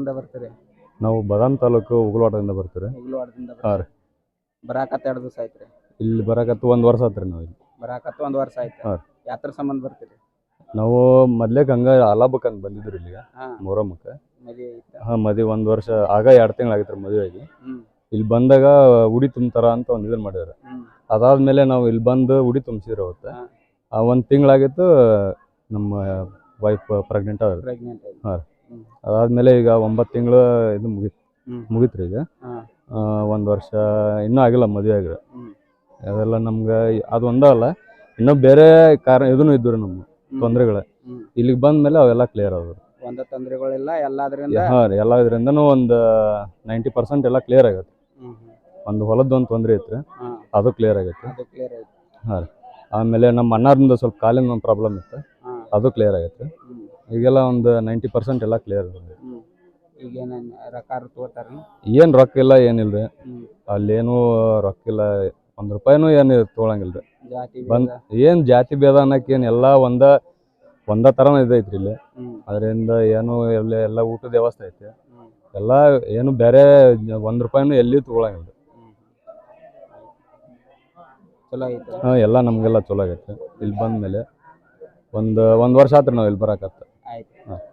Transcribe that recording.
ಊರಿಂದ ಬರ್ತೀರಿ? ನಾವು ಬದಾಮ್ ತಾಲೂಕು ಉಗುಳವಾಡದಿಂದ ಬರ್ತೀವಿ ರೀ ಉಗ್ಲವಾಡದಿಂದ ಹಾಂ ರೀ. ಬರಾಕತ್ತ ಎರಡು ದಿವಸ ಆಯ್ತ್ರಿ? ಇಲ್ಲಿ ಬರಕತ್ತು ಒಂದು ವರ್ಷ ಆತ್ರಿ ನಾವು ಇಲ್ಲಿ. ಬರಾಕತ್ತ ಒಂದು ವರ್ಷ ಆಯ್ತು. ಹಾಂ. ಯಾತ್ರ ಸಂಬಂಧ ಬರ್ತೀರಿ? ನಾವು ಮೊದ್ಲೇಕ್ ಹಂಗ ಅಲಾಬಕ್ ಅಂತ ಬಂದಿದ್ರಿ ಇಲ್ಲಿಗೆ ಹಾ. ಮದಿ ಮದ್ವೆ ಐತ ಹಾಂ ಮದುವೆ ಒಂದು ವರ್ಷ ಆಗ ಎರಡು ತಿಂಗಳು ಆಗಿತ್ತು ರೀ ಮದುವೆ ಆಗಿ ಹ್ಮ್. ಇಲ್ಲಿ ಬಂದಾಗ ಉಡಿ ತುಂಬ್ತಾರ ಅಂತ ಒಂದು ಇದನ್ನ ಮಾಡಿದಾರೆ. ಹ್ಮ್. ಅದಾದ್ಮೇಲೆ ನಾವು ಇಲ್ಲಿ ಬಂದು ಉಡಿ ತುಂಬಿಸಿದ್ರು ಅವತ್ತು. ಹಾ. ಆ ಒಂದು ತಿಂಗಳಾಗಿತ್ತು ನಮ್ಮ ವೈಫ್ ಪ್ರೆಗ್ನೆಂಟ್ ಆದ್ರು ಪ್ರೆಗ್ನೆಂಟ್ ಹಾಂ. ಅದಾದ್ಮೇಲೆ ಈಗ ಒಂಬತ್ತು ತಿಂಗಳು ಇದು ಮುಗಿತ್. ಮುಗೀತ್ರಿ ಈಗ. ಒಂದು ವರ್ಷ ಇನ್ನೂ ಆಗಿಲ್ಲ ಮದುವೆ ಆಗಿರ ಅದೆಲ್ಲ ನಮ್ಗೆ ಅದು ಒಂದೇ ಅಲ್ಲ ಇನ್ನೂ ಬೇರೆ ಕಾರಣ ಇದನ್ನು ಇದ್ದು ನಮ್ಮ ತೊಂದರೆಗಳೇ. ಇಲ್ಲಿಗೆ ಬಂದ ಮೇಲೆ ಅವೆಲ್ಲ ಕ್ಲಿಯರ್ ಆಗೋದು ಒಂದ ತೊಂದರೆಗಳಿಲ್ಲ ಎಲ್ಲಾದ್ರಿಂದ ಹಾಂ ರೀ ಎಲ್ಲ ಇದರಿಂದನೂ ಒಂದು ನೈಂಟಿ ಪರ್ಸೆಂಟ್ ಎಲ್ಲ ಕ್ಲಿಯರ್ ಆಗತ್ತೆ. ಒಂದು ಹೊಲದ ಒಂದು ತೊಂದರೆ ಇತ್ತು ಹಾ. ಅದು ಕ್ಲಿಯರ್ ಆಗೈತೆ. ಹಾಂ ರೀ. ಆಮೇಲೆ ನಮ್ಮ ಅಣ್ಣಾರಿಂದ ಸ್ವಲ್ಪ ಕಾಲಿನ ಒಂದು ಪ್ರಾಬ್ಲಮ್ ಇತ್ತು. ಅದು ಕ್ಲಿಯರ್ ಆಗೈತೆ. ಈಗೆಲ್ಲ ಒಂದು ನೈಂಟಿ ಪರ್ಸೆಂಟ್ ಎಲ್ಲ ಕ್ಲಿಯರ್ ರೊಕ್ಕ ತಗೋತಾರ ಏನು ರೊಕ್ಕ ಇಲ್ಲ ಏನಿಲ್ಲ ರೀ ಅಲ್ಲೇನೂ ರೊಕ್ಕ ಇಲ್ಲ. ಒಂದು ರೂಪಾಯಿನೂ ಏನು ತೊಗೊಳಂಗಿಲ್ಲ ರೀ ಜಾತಿ ಬಂದ್ ಏನು ಜಾತಿ ಭೇದ ಅನ್ನಕ್ಕೆ ಏನು ಎಲ್ಲ ಒಂದ ಒಂದ ಥರ ಇದೈತ್ರಿ ಇಲ್ಲಿ. ಅದರಿಂದ ಏನು ಎಲ್ಲ ಎಲ್ಲ ಊಟದ ವ್ಯವಸ್ಥೆ ಐತೆ. ಎಲ್ಲ ಏನು ಬೇರೆ ಒಂದು ರೂಪಾಯಿನೂ ಎಲ್ಲಿ ತೊಗೊಳಂಗಿಲ್ಲ ಚಲೋ ಐತೆ ಹಾಂ ಎಲ್ಲ ನಮಗೆಲ್ಲ ಚಲೋ ಆಗೈತೆ. ಇಲ್ಲಿ ಬಂದ ಮೇಲೆ ಒಂದು ಒಂದು ವರ್ಷ ಆತ್ರಿ ನಾವು ಇಲ್ಲಿ ಬರಾಕತ್ತ 嗯。